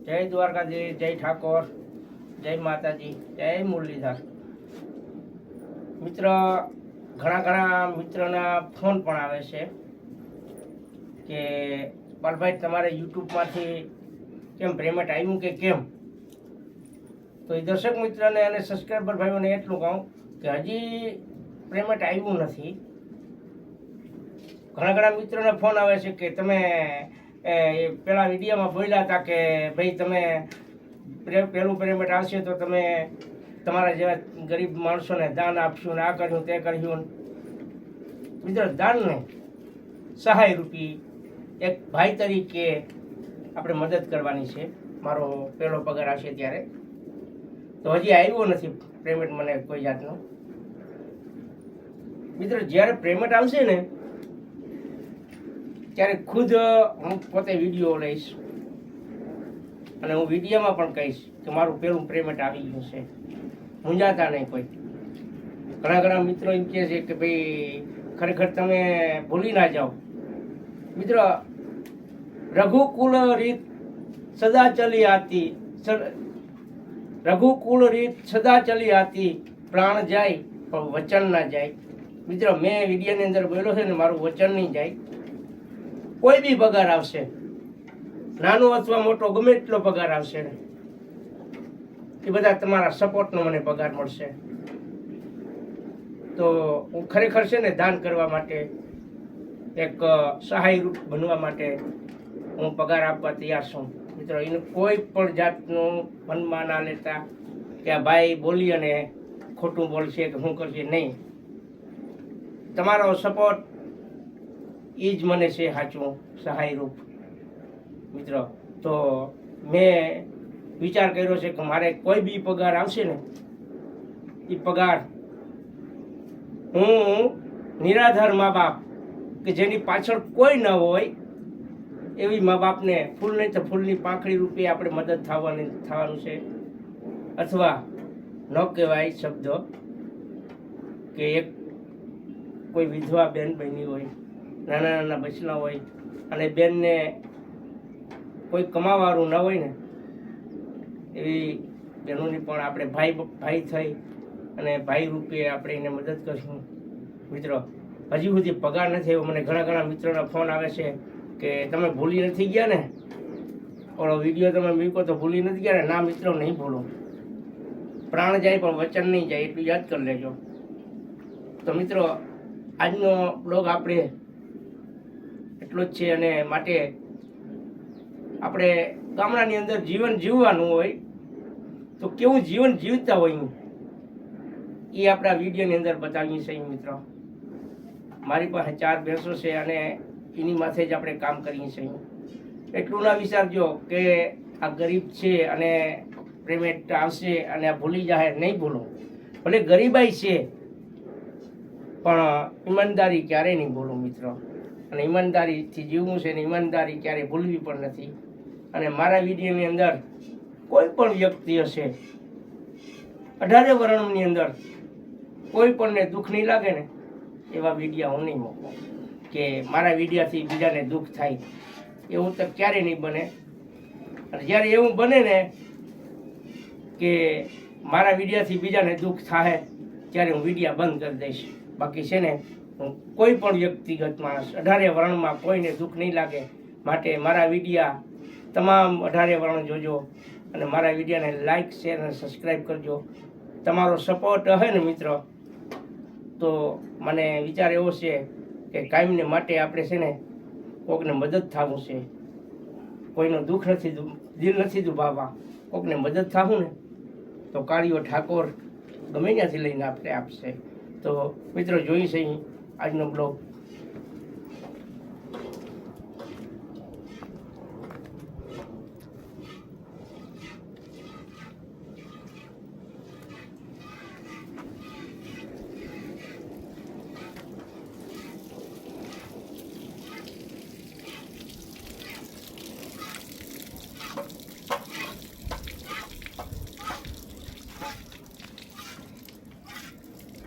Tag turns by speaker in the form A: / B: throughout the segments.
A: જય દ્વારકાજી જય ઠાકોર, જય માતાજી, જય મુરલીધર. મિત્ર, ઘણા ઘણા મિત્રોના ફોન પણ આવે છે કે, પાલભાઈ, તમારે યુટ્યુબમાંથી કેમ પેમેન્ટ આવ્યું કે કેમ? તો એ દર્શક મિત્રને અને સબસ્ક્રાઈબર ભાઈઓને એટલું કહું કે હજી પેમેન્ટ આવ્યું નથી. ઘણા ઘણા મિત્રોને ફોન આવે છે કે તમે પેલા વિડીયોમાં બોલ્યા હતા કે ભાઈ તમે પેલું પેમેન્ટ આવશે તો તમે તમારા જેવા ગરીબ માણસોને દાન આપશું ને આ કર્યું, તે કર્યું. મિત્રો દાન નહીં સહાય રૂપી એક ભાઈ તરીકે આપણે મદદ કરવાની છે. મારો પહેલો પગાર આવશે ત્યારે. તો હજી આવ્યો નથી પેમેન્ટ મને કોઈ જાતનું. મિત્રો, જ્યારે પેમેન્ટ આવશે ને ત્યારે ખુદ હું પોતે વીડિયો લઈશ. અને હું વિડીયોમાં પણ કહીશ કે મારું પેલું પેમેન્ટ આવી ગયું છે. મૂંઝાતા નહીં કોઈ. ઘણા ઘણા મિત્રો એમ કહે છે કે ભાઈ, ખરેખર તમે ભૂલી ના જાઓ. મિત્રો રઘુકુળ રીત સદા ચલી આતી રઘુકુળ રીત સદા ચલી આતી, પ્રાણ જાય, પણ વચન ના જાય. મિત્રો, મેં વિડીયોની અંદર બોલ્યો છે ને, મારું વચન નહીં જાય. કોઈ બી પગાર આવશે. નાનો અથવા મોટો, ગમે એટલો પગાર આવશે. એ બધા તમારા સપોર્ટનો મને પગાર મળશે. તો હું ખરેખર છે ને દાન કરવા માટે એક સહાયરૂપ બનવા માટે હું પગાર આપવા તૈયાર છું. મિત્રો, એનું કોઈ પણ જાતનું મનમાં ના લેતા કે આ ભાઈ બોલી અને ખોટું બોલશે કે શું કરશે, નહીં. તમારો સપોર્ટ એ જ મને છે સાચું સહાયરૂપ. મિત્રો, તો મેં વિચાર કર્યો છે કે મારે કોઈ બી પગાર આવશે ને, એ પગાર હું નિરાધાર મા બાપ કે જેની પાછળ કોઈ ન હોય, એવી મા બાપને ફૂલ નહીં તો ફૂલની પાંખડી રૂપે આપણે મદદ થવાની, થવાનું છે. અથવા ન કહેવાય શબ્દ કે એક કોઈ વિધવા બેન બની હોય. નાના નાના બચલા હોય અને બેનને કોઈ કમાવાળું ન હોય ને, એવી બહેનોની પણ આપણે ભાઈ ભાઈ થઈ અને ભાઈ રૂપે આપણે એને મદદ કરશું. મિત્રો, હજી સુધી પગાર નથી એવો મને ઘણા ઘણા મિત્રોના ફોન આવે છે કે તમે ભૂલી નથી ગયા ને? ઓલો વીડિયો તમે મૂકો તો ભૂલી નથી ગયા ને? ના મિત્રો, નહીં ભૂલો. પ્રાણ જાય પણ વચન નહીં જાય, એટલું યાદ કરી લેજો. તો મિત્રો, આજનો બ્લોગ આપણે એટલો જ છે અને માટે આપણે ગામડાની અંદર જીવન જીવવાનું હોય, તો કેવું જીવન જીવતા હોય એ આપણા વિડીયોની અંદર બતાવીએ છીએ મિત્રો. મારી પાસે ચાર ભેંસો છે અને એની માથે જ આપણે કામ કરીએ છીએ. એટલું ના વિચારજો કે આ ગરીબ છે અને પેમેન્ટ આવશે અને આ ભૂલી જાય નહીં ભૂલો. ભલે ગરીબાઈ છે, પણ ઈમાનદારી ક્યારેય નહીં ભૂલું મિત્રો. અને ઈમાનદારીથી જીવવું છે ને ઈમાનદારી ક્યારેય ભૂલવી પણ નથી. અને મારા વિડીયોની અંદર કોઈ પણ વ્યક્તિ હશે, અઢારે વર્ણની અંદર કોઈ પણને દુઃખ નહીં લાગે ને, એવા વિડીયા હું નહીં મૂકું. કે મારા વિડીયાથી બીજાને દુઃખ થાય. એવું તો ક્યારેય નહીં બને. અને જ્યારે એવું બને ને કે મારા વિડીયાથી બીજાને દુઃખ થાય, ત્યારે હું વિડીયા બંધ કરી દઈશ. બાકી છે ને કોઈ પણ વ્યક્તિગત માણસ, અઢારે વર્ણમાં કોઈને દુઃખ નહીં લાગે. માટે મારા વિડીયા તમામ અઢારે વર્ણ જોજો અને મારા વિડીયાને લાઈક શેર અને સબસ્ક્રાઈબ કરજો. તમારો સપોર્ટ હશે ને મિત્ર? તો મને વિચાર એવો છે કે કાયમને માટે આપણે છે ને કોકને મદદ થવું છે. કોઈનું દુઃખ નથી દિલ નથી દુભાવવા. કોકને મદદ થવું ને, તો કાળીઓ ઠાકોર ગમે ત્યાંથી લઈને આપણે આપશે. તો મિત્રો જોઈ છે આજનો બ્લોગ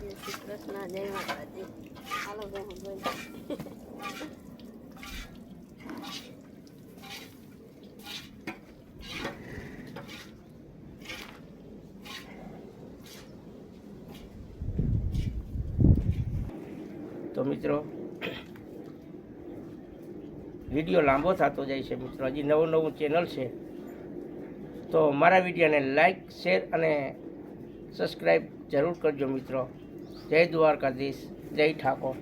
B: જય શ્રી કૃષ્ણ જય માતાજી હાલો
A: તો મિત્રો, વીડિયો લાંબો થતો જાય છે મિત્રો. હજી નવું નવું ચેનલ છે. તો મારા વિડીયોને લાઈક, શેર અને સબસ્ક્રાઈબ જરૂર કરજો મિત્રો. જય દ્વારકાધીશ. જય ઠાકોર.